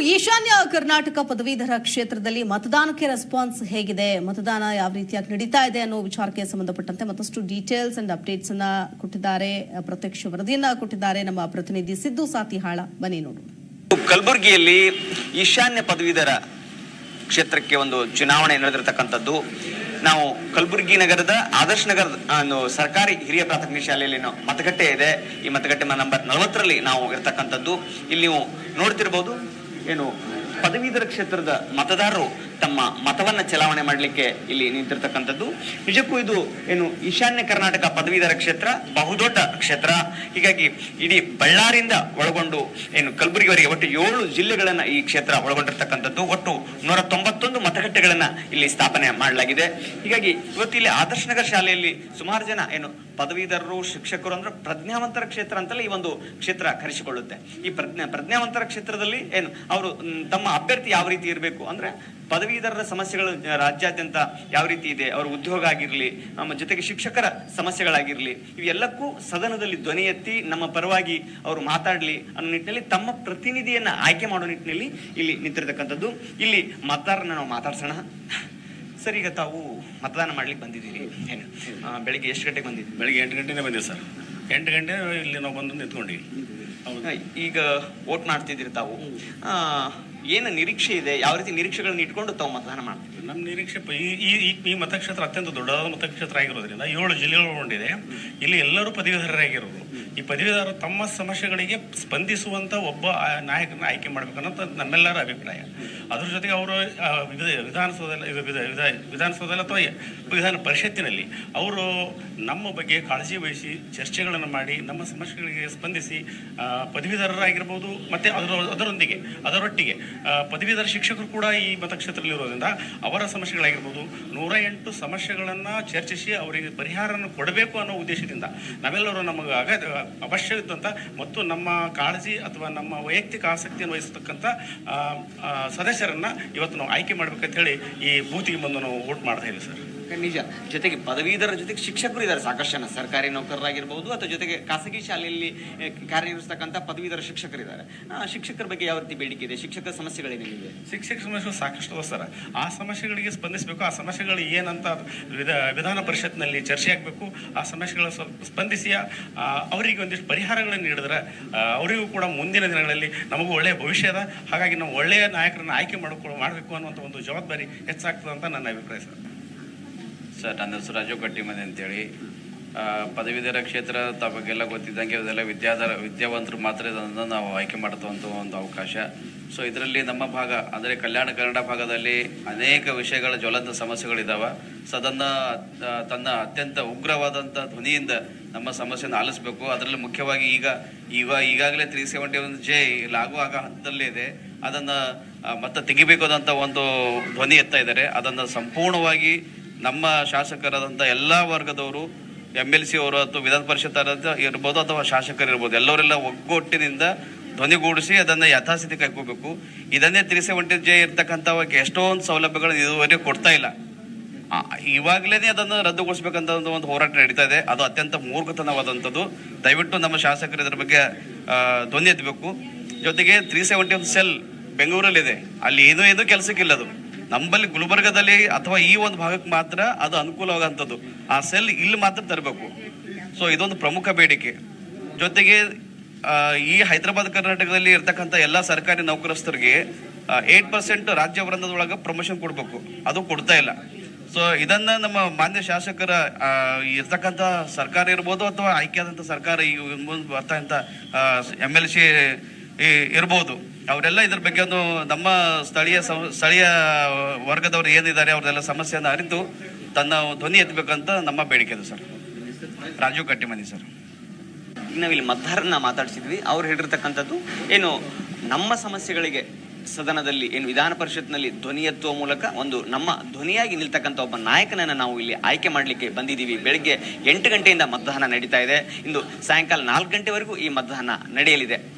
ಈಶಾನ್ಯ ಕರ್ನಾಟಕ ಪದವೀಧರ ಕ್ಷೇತ್ರದಲ್ಲಿ ಮತದಾನಕ್ಕೆ ರೆಸ್ಪಾನ್ಸ್ ಹೇಗಿದೆ? ಮತದಾನ ಯಾವ ರೀತಿಯಾಗಿ ನಡೀತಾ ಇದೆ ಅನ್ನೋ ವಿಚಾರಕ್ಕೆ ಸಂಬಂಧಪಟ್ಟಂತೆ ಮತ್ತಷ್ಟು ಡೀಟೇಲ್ಸ್ ಅಂಡ್ ಅಪ್ಡೇಟ್ಸ್ ಅನ್ನ ಕೊಟ್ಟಿದ್ದಾರೆ. ಪ್ರತ್ಯಕ್ಷ ವರದಿಯನ್ನ ಕೊಟ್ಟಿದ್ದಾರೆ ನಮ್ಮ ಪ್ರತಿನಿಧಿ ಸಿದ್ದು ಸಾತಿಹಾಳ. ಬನ್ನಿ ನೋಡು. ಕಲಬುರಗಿಯಲ್ಲಿ ಈಶಾನ್ಯ ಪದವೀಧರ ಕ್ಷೇತ್ರಕ್ಕೆ ಒಂದು ಚುನಾವಣೆ ನಡೆದಿರತಕ್ಕಂಥದ್ದು. ನಾವು ಕಲಬುರಗಿ ನಗರದ ಆದರ್ಶ ನಗರದ ಒಂದು ಸರ್ಕಾರಿ ಹಿರಿಯ ಪ್ರಾಥಮಿಕ ಶಾಲೆಯಲ್ಲಿ ಮತಗಟ್ಟೆ ಇದೆ. ಈ ಮತಗಟ್ಟೆ ನಂಬರ್ ನಲವತ್ತರಲ್ಲಿ ನಾವು ಇರ್ತಕ್ಕಂಥದ್ದು. ಇಲ್ಲಿ ನೀವು ನೋಡ್ತಿರ್ಬೋದು. ಏನು ಪದವೀಧರ ಕ್ಷೇತ್ರದ ಮತದಾರರು ತಮ್ಮ ಮತವನ್ನು ಚಲಾವಣೆ ಮಾಡಲಿಕ್ಕೆ ಇಲ್ಲಿ ನಿಂತಿರ್ತಕ್ಕಂಥದ್ದು. ನಿಜಕ್ಕೂ ಇದು ಏನು ಈಶಾನ್ಯ ಕರ್ನಾಟಕ ಪದವೀಧರ ಕ್ಷೇತ್ರ, ಬಹುದೊಡ್ಡ ಕ್ಷೇತ್ರ. ಹೀಗಾಗಿ ಇಡೀ ಬಳ್ಳಾರಿಯಿಂದ ಒಳಗೊಂಡು ಏನು ಕಲಬುರಗಿವರೆಗೆ ಒಟ್ಟು ಏಳು ಜಿಲ್ಲೆಗಳನ್ನು ಈ ಕ್ಷೇತ್ರ ಒಳಗೊಂಡಿರ್ತಕ್ಕಂಥದ್ದು. ಒಟ್ಟು ನೂರ ತೊಂಬತ್ತೊಂದು ಮತಗಟ್ಟೆಗಳನ್ನು ಇಲ್ಲಿ ಸ್ಥಾಪನೆ ಮಾಡಲಾಗಿದೆ. ಹೀಗಾಗಿ ಇವತ್ತು ಇಲ್ಲಿ ಆದರ್ಶ ನಗರ ಶಾಲೆಯಲ್ಲಿ ಸುಮಾರು ಜನ ಏನು ಪದವೀಧರರು, ಶಿಕ್ಷಕರು ಅಂದ್ರೆ ಪ್ರಜ್ಞಾವಂತರ ಕ್ಷೇತ್ರ ಅಂತಲೇ ಈ ಒಂದು ಕ್ಷೇತ್ರ ಕರೆಸಿಕೊಳ್ಳುತ್ತೆ. ಈ ಪ್ರಜ್ಞಾ, ಪ್ರಜ್ಞಾವಂತರ ಕ್ಷೇತ್ರದಲ್ಲಿ ಏನು, ಅವರು ತಮ್ಮ ಅಭ್ಯರ್ಥಿ ಯಾವ ರೀತಿ ಇರಬೇಕು? ಅಂದ್ರೆ ಪದವೀಧರರ ಸಮಸ್ಯೆಗಳು ರಾಜ್ಯಾದ್ಯಂತ ಯಾವ ರೀತಿ ಇದೆ? ಅವರ ಉದ್ಯೋಗ ಆಗಿರಲಿ, ನಮ್ಮ ಜೊತೆಗೆ ಶಿಕ್ಷಕರ ಸಮಸ್ಯೆಗಳಾಗಿರಲಿ, ಇವೆಲ್ಲಕ್ಕೂ ಸದನದಲ್ಲಿ ಧ್ವನಿ ಎತ್ತಿ ನಮ್ಮ ಪರವಾಗಿ ಅವರು ಮಾತಾಡಲಿ ಅನ್ನೋ ನಿಟ್ಟಿನಲ್ಲಿ ತಮ್ಮ ಪ್ರತಿನಿಧಿಯನ್ನ ಆಯ್ಕೆ ಮಾಡೋ ನಿಟ್ಟಿನಲ್ಲಿ ಇಲ್ಲಿ ನಿಂತಿರ್ತಕ್ಕಂಥದ್ದು. ಇಲ್ಲಿ ಮತದಾರರನ್ನ ನಾವು ಮಾತಾಡ್ಸೋಣ. ಸರ್ ಈಗ ತಾವು ಮತದಾನ ಮಾಡ್ಲಿಕ್ಕೆ ಬಂದಿದ್ದೀರಿ. ಏನು? ಆ, ಬೆಳಿಗ್ಗೆ ಎಷ್ಟು ಗಂಟೆಗೆ ಬಂದಿದ್ದೀರಿ? ಬೆಳಿಗ್ಗೆ ಎಂಟು ಗಂಟೆನೇ ಬಂದಿದೆ ಸರ್. ಎಂಟು ಗಂಟೆ ಇಲ್ಲಿ ನಾವು ಬಂದು ನಿಂತ್ಕೊಂಡಿವಿ. ಈಗ ವೋಟ್ ಮಾಡ್ತಿದ್ದೀರಿ ತಾವು. ಆ, ಏನು ನಿರೀಕ್ಷೆ ಇದೆ? ಯಾವ ರೀತಿ ನಿರೀಕ್ಷೆಗಳನ್ನ ಇಟ್ಕೊಂಡು ತಾವು ಮತದಾನ ಮಾಡ್ತೀವಿ ನಮ್ಮ ನಿರೀಕ್ಷೆ ಈ ಈ, ಈ- ಮತಕ್ಷೇತ್ರ ಅತ್ಯಂತ ದೊಡ್ಡದಾದ ಮತಕ್ಷೇತ್ರ ಆಗಿರೋದ್ರಿಂದ ಏಳು ಜಿಲ್ಲೆಗಳು ಒಳಗೊಂಡಿದೆ ಇಲ್ಲಿ ಎಲ್ಲರೂ ಪದವೀಧರರಾಗಿರೋರು ಈ ಪದವೀಧರರು ತಮ್ಮ ಸಮಸ್ಯೆಗಳಿಗೆ ಸ್ಪಂದಿಸುವಂತ ಒಬ್ಬ ನಾಯಕನ ಆಯ್ಕೆ ಮಾಡ್ಬೇಕನ್ನೋದು ನಮ್ಮೆಲ್ಲರ ಅಭಿಪ್ರಾಯ. ಅದ್ರ ಜೊತೆಗೆ ಅವರು ವಿಧ- ವಿಧಾನಸೌಧದಲ್ಲಿ, ವಿಧ- ವಿಧ- ವಿಧಾನಸೌಧದಲ್ಲಿ ಅಥವಾ ವಿಧಾನ ಪರಿಷತ್ತಿನಲ್ಲಿ ಅವರು ನಮ್ಮ ಬಗ್ಗೆ ಕಾಳಜಿ ವಹಿಸಿ ಚರ್ಚೆಗಳನ್ನು ಮಾಡಿ ನಮ್ಮ ಸಮಸ್ಯೆಗಳಿಗೆ ಸ್ಪಂದಿಸಿ ಪದವೀಧರರಾಗಿರ್ಬೋದು ಮತ್ತು ಅದರ, ಅದರೊಂದಿಗೆ, ಅದರೊಟ್ಟಿಗೆ ಪದವೀಧರ ಶಿಕ್ಷಕರು ಕೂಡ ಈ ಮತಕ್ಷೇತ್ರದಲ್ಲಿ ಇರೋದ್ರಿಂದ ಅವರ ಸಮಸ್ಯೆಗಳಾಗಿರ್ಬೋದು, ನೂರ ಎಂಟು ಸಮಸ್ಯೆಗಳನ್ನು ಚರ್ಚಿಸಿ ಅವರಿಗೆ ಪರಿಹಾರವನ್ನು ಕೊಡಬೇಕು ಅನ್ನೋ ಉದ್ದೇಶದಿಂದ ನಾವೆಲ್ಲರೂ ನಮಗೆ ಅಗತ್ಯ ಅವಶ್ಯವಿದ್ದಂಥ ಮತ್ತು ನಮ್ಮ ಕಾಳಜಿ ಅಥವಾ ನಮ್ಮ ವೈಯಕ್ತಿಕ ಆಸಕ್ತಿಯನ್ನು ವಹಿಸತಕ್ಕಂಥ ಸದಸ್ಯರನ್ನ ಇವತ್ತು ನಾವು ಆಯ್ಕೆ ಮಾಡಬೇಕಂತ ಹೇಳಿ ಈ ಬೂತಿಗೆ ಬಂದು ನಾವು ವೋಟ್ ಮಾಡ್ತಾ ಇದ್ದೀವಿ ಸರ್. ನಿಜ ಜೊತೆಗೆ ಪದವೀಧರ ಜೊತೆಗೆ ಶಿಕ್ಷಕರು ಇದ್ದಾರೆ. ಸಾಕಷ್ಟು ಜನ ಸರ್ಕಾರಿ ನೌಕರರಾಗಿರ್ಬೋದು ಅಥವಾ ಜೊತೆಗೆ ಖಾಸಗಿ ಶಾಲೆಯಲ್ಲಿ ಕಾರ್ಯನಿರ್ವಹಿಸ್ತಕ್ಕಂಥ ಪದವೀಧರ ಶಿಕ್ಷಕರಿದ್ದಾರೆ ಆ, ಶಿಕ್ಷಕರ ಬಗ್ಗೆ ಯಾವ ರೀತಿ ಬೇಡಿಕೆ ಇದೆ? ಶಿಕ್ಷಕರ ಸಮಸ್ಯೆಗಳೇನೇನಿದೆ ಶಿಕ್ಷಕ ಸಮಸ್ಯೆಗಳು ಸಾಕಷ್ಟು ಸರ್. ಆ ಸಮಸ್ಯೆಗಳಿಗೆ ಸ್ಪಂದಿಸಬೇಕು. ಆ ಸಮಸ್ಯೆಗಳು ಏನಂತ ವಿಧ ವಿಧಾನ ಪರಿಷತ್ನಲ್ಲಿ ಚರ್ಚೆ ಆಗಬೇಕು. ಆ ಸಮಸ್ಯೆಗಳ ಸ್ವಲ್ಪ ಸ್ಪಂದಿಸಿ ಅವರಿಗೆ ಒಂದಿಷ್ಟು ಪರಿಹಾರಗಳನ್ನು ನೀಡಿದ್ರೆ ಅವರಿಗೂ ಕೂಡ ಮುಂದಿನ ದಿನಗಳಲ್ಲಿ ನಮಗೂ ಒಳ್ಳೆಯ ಭವಿಷ್ಯ ಅದ. ಹಾಗಾಗಿ ನಾವು ಒಳ್ಳೆಯ ನಾಯಕರನ್ನು ಆಯ್ಕೆ ಮಾಡ್ಕೊ ಮಾಡಬೇಕು ಅನ್ನುವಂಥ ಒಂದು ಜವಾಬ್ದಾರಿ ಹೆಚ್ಚಾಗ್ತದೆ ಅಂತ ನನ್ನ ಅಭಿಪ್ರಾಯ ಸರ್. ಸರ್ ನನ್ನ ಹೆಸರು ರಾಜು ಕಟ್ಟಿಮನೆ ಅಂತೇಳಿ. ಪದವೀಧರ ಕ್ಷೇತ್ರ ತಮಗೆಲ್ಲ ಗೊತ್ತಿದ್ದಂಗೆ ಅದೆಲ್ಲ ವಿದ್ಯಾಧರ, ವಿದ್ಯಾವಂತರು ಮಾತ್ರ ಇದನ್ನು ನಾವು ಆಯ್ಕೆ ಮಾಡುವಂಥ ಒಂದು ಅವಕಾಶ. ಸೊ ಇದರಲ್ಲಿ ನಮ್ಮ ಭಾಗ, ಅಂದರೆ ಕಲ್ಯಾಣ ಕನ್ನಡ ಭಾಗದಲ್ಲಿ ಅನೇಕ ವಿಷಯಗಳ ಜ್ವಲಂತ ಸಮಸ್ಯೆಗಳಿದ್ದಾವೆ ಸೊ ಅದನ್ನು ತನ್ನ ಅತ್ಯಂತ ಉಗ್ರವಾದಂಥ ಧ್ವನಿಯಿಂದ ನಮ್ಮ ಸಮಸ್ಯೆಯನ್ನು ಆಲಿಸಬೇಕು. ಅದರಲ್ಲಿ ಮುಖ್ಯವಾಗಿ ಈಗ ಈಗ, ಈಗಾಗಲೇ ತ್ರೀ ಸೆವೆಂಟಿ ಒನ್ ಜೆ ಲಾಗು ಆಗೋ ಹಂತದಲ್ಲೇ ಇದೆ. ಅದನ್ನು ಮತ್ತೆ ತೆಗಿಬೇಕಾದಂಥ ಒಂದು ಧ್ವನಿ ಎತ್ತಾ ಇದ್ದಾರೆ ಅದನ್ನು ಸಂಪೂರ್ಣವಾಗಿ ನಮ್ಮ ಶಾಸಕರಾದಂಥ ಎಲ್ಲ ವರ್ಗದವರು ಎಂ ಎಲ್ ಸಿ ಅವರು ಅಥವಾ ವಿಧಾನ ಪರಿಷತ್ ಇರ್ಬೋದು ಅಥವಾ ಶಾಸಕರು ಇರ್ಬೋದು, ಎಲ್ಲವರೆಲ್ಲ ಒಗ್ಗಟ್ಟಿನಿಂದ ಧ್ವನಿಗೂಡಿಸಿ ಅದನ್ನು ಯಥಾಸ್ಥಿತಿ ಕೈಕೋಬೇಕು ಇದನ್ನೇ ತ್ರೀ ಸೆವೆಂಟಿ ಜೆ ಎಷ್ಟೊಂದು ಸೌಲಭ್ಯಗಳನ್ನು ಇದುವರೆಗೆ ಕೊಡ್ತಾ ಇಲ್ಲ. ಇವಾಗಲೇ ಅದನ್ನು ರದ್ದುಗೊಳಿಸ್ಬೇಕಂತ ಒಂದು ಹೋರಾಟ ನಡೀತಾ ಇದೆ. ಅದು ಅತ್ಯಂತ ಮೂರ್ಖತನವಾದಂಥದ್ದು. ದಯವಿಟ್ಟು ನಮ್ಮ ಶಾಸಕರು ಇದ್ರ ಬಗ್ಗೆ ಧ್ವನಿ ಎತ್ತಬೇಕು. ಜೊತೆಗೆ ತ್ರೀ ಸೆವೆಂಟಿ ಒಂದು ಸೆಲ್ ಬೆಂಗಳೂರಲ್ಲಿದೆ. ಅಲ್ಲಿ ಏನೂ ಏನೂ ಕೆಲಸಕ್ಕಿಲ್ಲ ಅದು. ನಮ್ಮಲ್ಲಿ ಗುಲ್ಬರ್ಗದಲ್ಲಿ ಅಥವಾ ಈ ಒಂದು ಭಾಗಕ್ಕೆ ಮಾತ್ರ ಅದು ಅನುಕೂಲವಾಗುವಂಥದ್ದು ಆ ಸೆಲ್ ಇಲ್ಲಿ ಮಾತ್ರ ತರಬೇಕು. ಸೊ ಇದೊಂದು ಪ್ರಮುಖ ಬೇಡಿಕೆ. ಜೊತೆಗೆ ಈ ಹೈದರಾಬಾದ್ ಕರ್ನಾಟಕದಲ್ಲಿ ಇರ್ತಕ್ಕಂಥ ಎಲ್ಲ ಸರ್ಕಾರಿ ನೌಕರಸ್ಥರಿಗೆ ಏಟ್ ಪರ್ಸೆಂಟ್ ರಾಜ್ಯ ವೃಂದದೊಳಗೆ ಪ್ರಮೋಷನ್ ಕೊಡಬೇಕು. ಅದು ಕೊಡ್ತಾ ಇಲ್ಲ. ಸೊ ಇದನ್ನ ನಮ್ಮ ಮಾನ್ಯ ಶಾಸಕರ ಇರ್ತಕ್ಕಂಥ ಸರ್ಕಾರ ಇರ್ಬೋದು ಅಥವಾ ಆಯ್ಕೆಯಾದಂಥ ಸರ್ಕಾರ ಈ ಬರ್ತಕ್ಕಂಥ ಎಂ ಎಲ್ ಸಿ ಇರ್ಬೋದು. ಅವರೆಲ್ಲ ಇದ್ರ ಬಗ್ಗೆ ಒಂದು ನಮ್ಮ ಸ್ಥಳೀಯ ಸ್ಥಳೀಯ ವರ್ಗದವರು ಏನಿದ್ದಾರೆ ಅವ್ರದೆಲ್ಲ ಸಮಸ್ಯೆಯನ್ನು ಅರಿತು ತನ್ನ ಧ್ವನಿ ಎತ್ತಬೇಕಂತ ನಮ್ಮ ಬೇಡಿಕೆ ಇದೆ ಸರ್. ರಾಜೀವ್ ಕಟ್ಟಿಮನಿ ಸರ್. ನಾವಿಲ್ಲಿ ಮತದಾರರನ್ನ ಮಾತಾಡ್ಸಿದ್ವಿ. ಅವ್ರು ಹೇಳಿರ್ತಕ್ಕಂಥದ್ದು ಏನು ನಮ್ಮ ಸಮಸ್ಯೆಗಳಿಗೆ ಸದನದಲ್ಲಿ ಏನು ವಿಧಾನ ಪರಿಷತ್ನಲ್ಲಿ ಧ್ವನಿ ಎತ್ತುವ ಮೂಲಕ ಒಂದು ನಮ್ಮ ಧ್ವನಿಯಾಗಿ ನಿಲ್ತಕ್ಕಂಥ ಒಬ್ಬ ನಾಯಕನನ್ನು ನಾವು ಇಲ್ಲಿ ಆಯ್ಕೆ ಮಾಡಲಿಕ್ಕೆ ಬಂದಿದ್ದೀವಿ. ಬೆಳಗ್ಗೆ ಎಂಟು ಗಂಟೆಯಿಂದ ಮತದಾನ ನಡೀತಾ ಇದೆ. ಇಂದು ಸಾಯಂಕಾಲ ನಾಲ್ಕು ಗಂಟೆವರೆಗೂ ಈ ಮತದಾನ ನಡೆಯಲಿದೆ.